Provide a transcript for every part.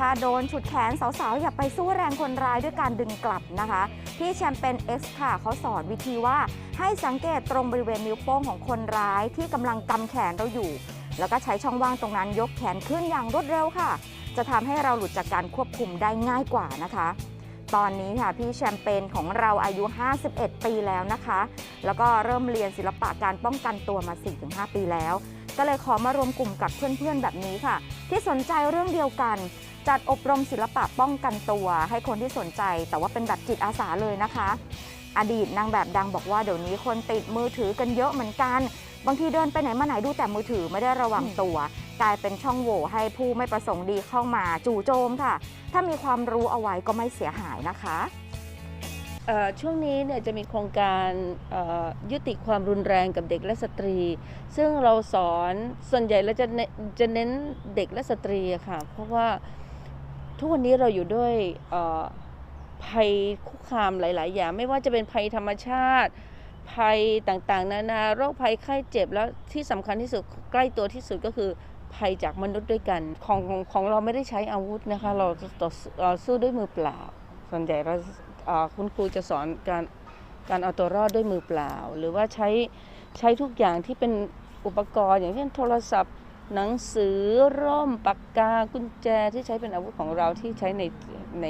ถ้าโดนฉุดแขนสาวๆ อย่าไปสู้แรงคนร้ายด้วยการดึงกลับนะคะพี่แชมเปญ X ค่ะเขาสอนวิธีว่าให้สังเกตตรงบริเวณนิ้วโป้งของคนร้ายที่กำลังกำแขนเราอยู่ แล้วก็ใช้ช่องว่างตรงนั้นยกแขนขึ้นอย่างรวดเร็วค่ะ จะทำให้เราหลุดจากการควบคุมได้ง่ายกว่านะคะตอนนี้ค่ะพี่แชมเปญของเราอายุ 51 ปีแล้วนะคะ แล้วก็เริ่มเรียนศิลปะการป้องกันตัวมา 4-5 ปีแล้ว ก็เลยขอมารวมกลุ่มกับเพื่อนๆแบบนี้ค่ะ ที่สนใจเรื่องเดียวกัน จัดอบรมศิลปะป้องกันตัว ให้คนที่สนใจ แต่ว่าเป็นแบบจิตอาสาเลยนะคะ อดีตนางแบบดังบอกว่าเดี๋ยวนี้คนติดมือถือกันเยอะเหมือนกัน บางทีเดินไปไหนมาไหนดูแต่มือถือไม่ได้ระวังตัว กลายเป็นช่องโหว่ให้ผู้ไม่ประสงค์ดีเข้ามาจู่โจมค่ะ ถ้ามีความรู้เอาไว้ก็ไม่เสียหายนะคะช่วงนี้เนี่ยจะมีโครงการยุติความรุนแรงกับเด็กและสตรี ซึ่งเราสอนส่วนใหญ่เราจะเน้นจะเน้นเด็กและสตรีค่ะ เพราะว่า ทุกวันนี้เราอยู่ด้วยภัยคุกคามหลาย ๆ อย่าง ไม่ว่าจะเป็นภัยธรรมชาติ ภัยต่างๆ นานาโรคภัยไข้เจ็บแล้วที่สำคัญที่สุดใกล้ตัวที่สุดก็คือภัยจากมนุษย์ด้วยกันของของของเราไม่ได้ใช้อาวุธนะคะ เราต่อสู้ด้วยมือเปล่า ส่วนใหญ่เราคุณครูจะสอนการการเอาตัวรอดด้วยมือเปล่า หรือว่าใช้ใช้ทุกอย่างที่เป็นอุปกรณ์ อย่างเช่นโทรศัพท์ หนังสือร่มปากกากุญแจที่ใช้เป็นอาวุธของเราที่ใช้ในใน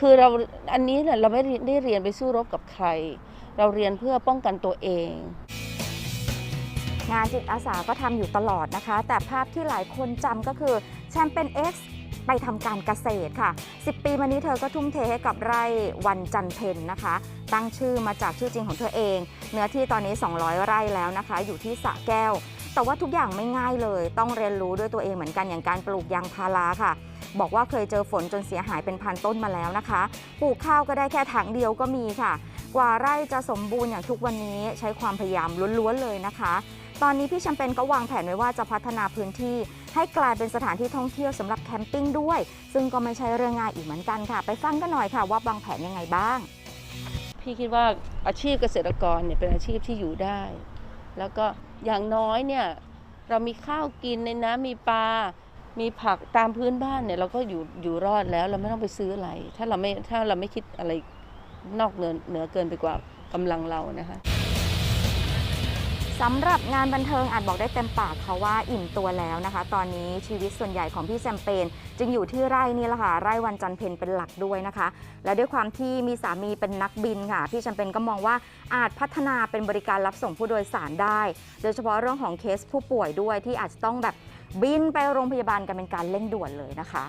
คือเราอันนี้เนี่ยเราไม่ได้เรียนไปสู้รบกับใคร เราเรียนเพื่อป้องกันตัวเอง งานจิตอาสาก็ทำอยู่ตลอดนะคะ แต่ภาพที่หลายคนจำก็คือแชมเปญ X ไปทำการเกษตรค่ะ 10 ปีมานี้เธอก็ทุ่มเทให้กับไร่วันจันเพนนะคะ ตั้งชื่อมาจากชื่อจริงของเธอเอง เนื้อที่ตอนนี้ 200 ไร่แล้วนะคะ อยู่ที่สะแก้ว แต่ว่าทุกอย่างไม่ง่ายเลย ต้องเรียนรู้ด้วยตัวเองเหมือนกันอย่างการปลูกยางพาราค่ะ บอกว่าเคยเจอฝนจนเสียหายเป็นพันต้นมาแล้วนะคะ ปลูกข้าวก็ได้แค่ถังเดียวก็มีค่ะ กว่าไร่จะสมบูรณ์อย่างทุกวันนี้ใช้ความพยายามล้วนๆเลยนะคะ ตอนนี้พี่แชมเปญก็วางแผนไว้ว่าจะพัฒนาพื้นที่ ให้กลายเป็นสถานที่ท่องเที่ยวสำหรับแคมปิ้งด้วย ซึ่งก็ไม่ใช่เรื่องง่ายอีกเหมือนกันค่ะ ไปฟังกันหน่อยค่ะ ว่าวางแผนยังไงบ้าง พี่คิดว่าอาชีพเกษตรกรเนี่ยเป็นอาชีพที่อยู่ได้ แล้วก็อย่างน้อยเนี่ยเรามีข้าวกินในน้ำมีปลา มีผักตามพื้นบ้านเนี่ยเราก็อยู่อยู่รอดแล้วเราไม่ต้องไปซื้ออะไร ถ้าเราไม่ถ้าเราไม่คิดอะไรนอกเหนือเหนือเกินไปกว่ากำลังเรานะคะ สำหรับงานบันเทิงอาจบอกได้เต็มปากค่ะว่าอิ่มตัวแล้วนะคะ ตอนนี้ชีวิตส่วนใหญ่ของพี่แชมเปญจึงอยู่ที่ไร่นี่แหละค่ะไร่วันจันเพนเป็นหลักด้วยนะคะ และด้วยความที่มีสามีเป็นนักบินค่ะ พี่แชมเปญก็มองว่าอาจพัฒนาเป็นบริการรับส่งผู้โดยสารได้ โดยเฉพาะเรื่องของเคสผู้ป่วยด้วยที่อาจจะต้องแบบบินไปโรงพยาบาลกันเป็นการเร่งด่วนเลยนะคะ